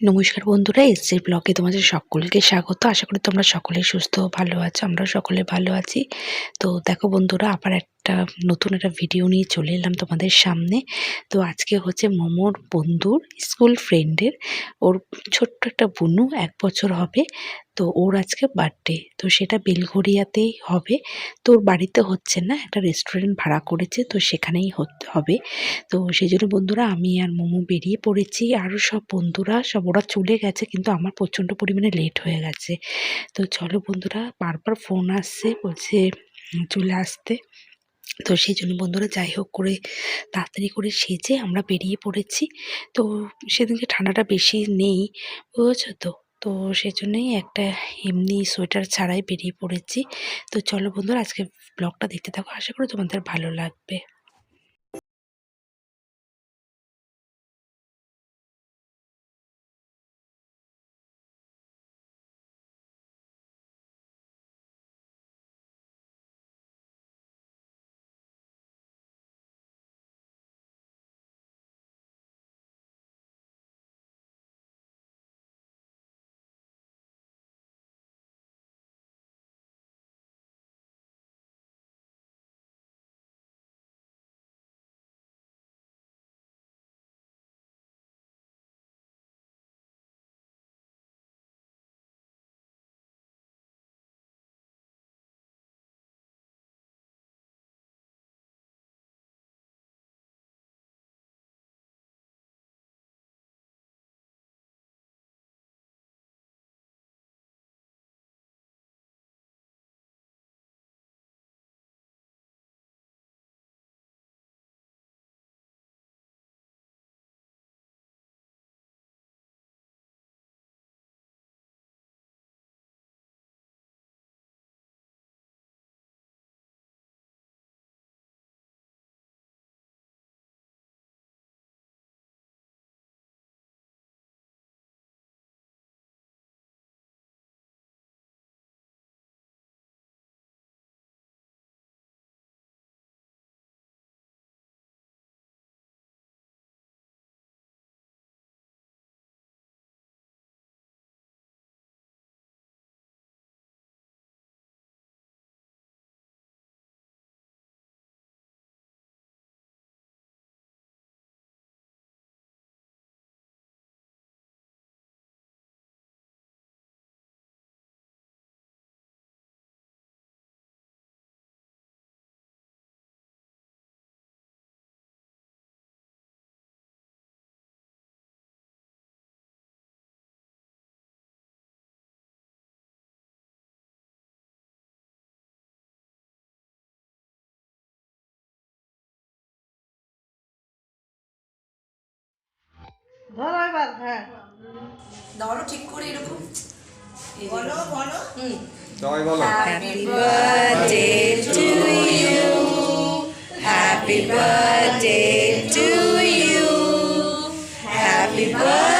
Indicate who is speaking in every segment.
Speaker 1: নমস্কার বন্ধুরা এসজের ব্লগে তোমাদের সকলকে স্বাগত। আশা করি তোমরা সকলে সুস্থ ভালো আছো আমরা সকলে ভালো আছি। তো দেখো বন্ধুরা, আবার একটা নতুন একটা ভিডিও নিয়ে চলে এলাম তোমাদের সামনে। তো আজকে হচ্ছে মোমোর বন্ধুর স্কুল ফ্রেন্ডের ওর ছোট্ট একটা বুনু এক বছর হবে। তো ওর আজকে বার্থডে তো সেটা বেলঘরিয়াতেই হবে। তো ওর বাড়িতে হচ্ছে না, একটা রেস্টুরেন্ট ভাড়া করেছে, তো সেখানেই হবে। তো সেই জন্য বন্ধুরা আমি আর মোমো বেরিয়ে পড়েছি, আরও সব বন্ধুরা, সব ওরা চলে গেছে, কিন্তু আমার প্রচণ্ড পরিমাণে লেট হয়ে গেছে। তো চলো বন্ধুরা, বারবার ফোন আসছে, বলছে, চলে আসতে। তো সেই জন্য বন্ধুরা যাই হোক করে তাড়াতাড়ি করে সেজে আমরা বেরিয়ে পড়েছি। তো সেদিনকে ঠান্ডাটা বেশি নেই, বুঝেছ তো? তো সেজন্যই একটা এমনি সোয়েটার ছাড়াই বেরিয়ে পড়েছি। তো চলো বন্ধুরা আজকে ব্লগটা দেখতে থাকো। আশা করি তোমাদের ভালো লাগবে।
Speaker 2: ধরো এবার হ্যাঁ
Speaker 3: ধরো ঠিক করে এরকম
Speaker 2: বলো বলো
Speaker 3: হুম
Speaker 4: সবাই বলো
Speaker 3: Happy birthday to you. Happy birthday to you. Happy birthday,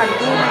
Speaker 1: বেশি লাগছে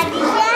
Speaker 4: Adiós.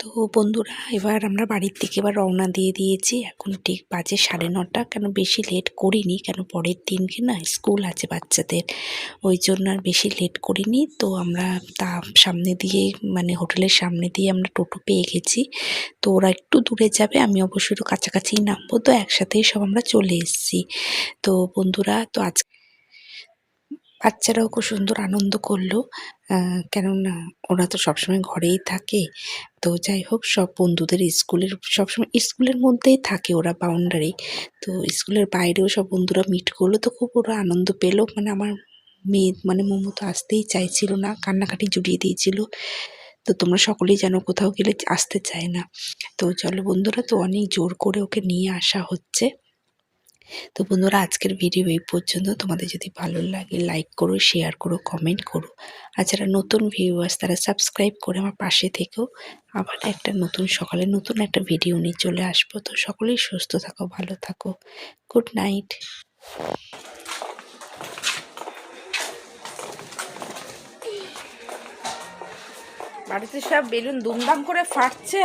Speaker 1: তো বন্ধুরা, এবার আমরা বাড়ির থেকে এবার রওনা দিয়ে দিয়েছি। এখন ঠিক বাজে সাড়ে নটা, কেন বেশি লেট করিনি, কেন পরের দিনকে না স্কুল আছে বাচ্চাদের, ওই জন্য আর বেশি লেট করিনি। তো আমরা তা সামনে দিয়ে মানে হোটেলের সামনে দিয়ে আমরা টোটো পেয়ে গেছি। তো ওরা একটু দূরে যাবে, আমি অবশ্যই একটু কাছাকাছিই নামবো। তো একসাথেই সব আমরা চলে এসেছি। তো বন্ধুরা, তো আজ বাচ্চারাও খুব সুন্দর আনন্দ করল। কেননা ওরা তো সবসময় ঘরেই থাকে। তো যাই হোক, সব বন্ধুদের স্কুলের, সবসময় স্কুলের মধ্যেই থাকে ওরা বাউন্ডারি তো স্কুলের বাইরেও সব বন্ধুরা মিট করল। তো খুব ওরা আনন্দ পেল। মানে আমার মেয়ে মানে মোমো তো আসতেই চাইছিল না, কান্নাকাটি জুড়িয়ে দিয়েছিল। তো তোমরা সকলেই জানো কোথাও গেলে আসতে চায় না। তো চলো বন্ধুরা, তো অনেক জোর করে ওকে নিয়ে আসা হচ্ছে। তো বন্ধুরা, আজকের ভিডিও এই পর্যন্ত। তোমাদের যদি ভালো লাগে লাইক করো শেয়ার করো কমেন্ট করো। আর যারা নতুন ভিউয়ার্স তারা সাবস্ক্রাইব করে আমার পাশে থেকেও আবার একটা নতুন, সকালে নতুন একটা ভিডিও নিয়ে চলে আসব। তো সকলেই সুস্থ থাকো, ভালো থাকো। গুড নাইট
Speaker 3: বাড়িতে সব বেলুন দুমদাম করে ফাটছে।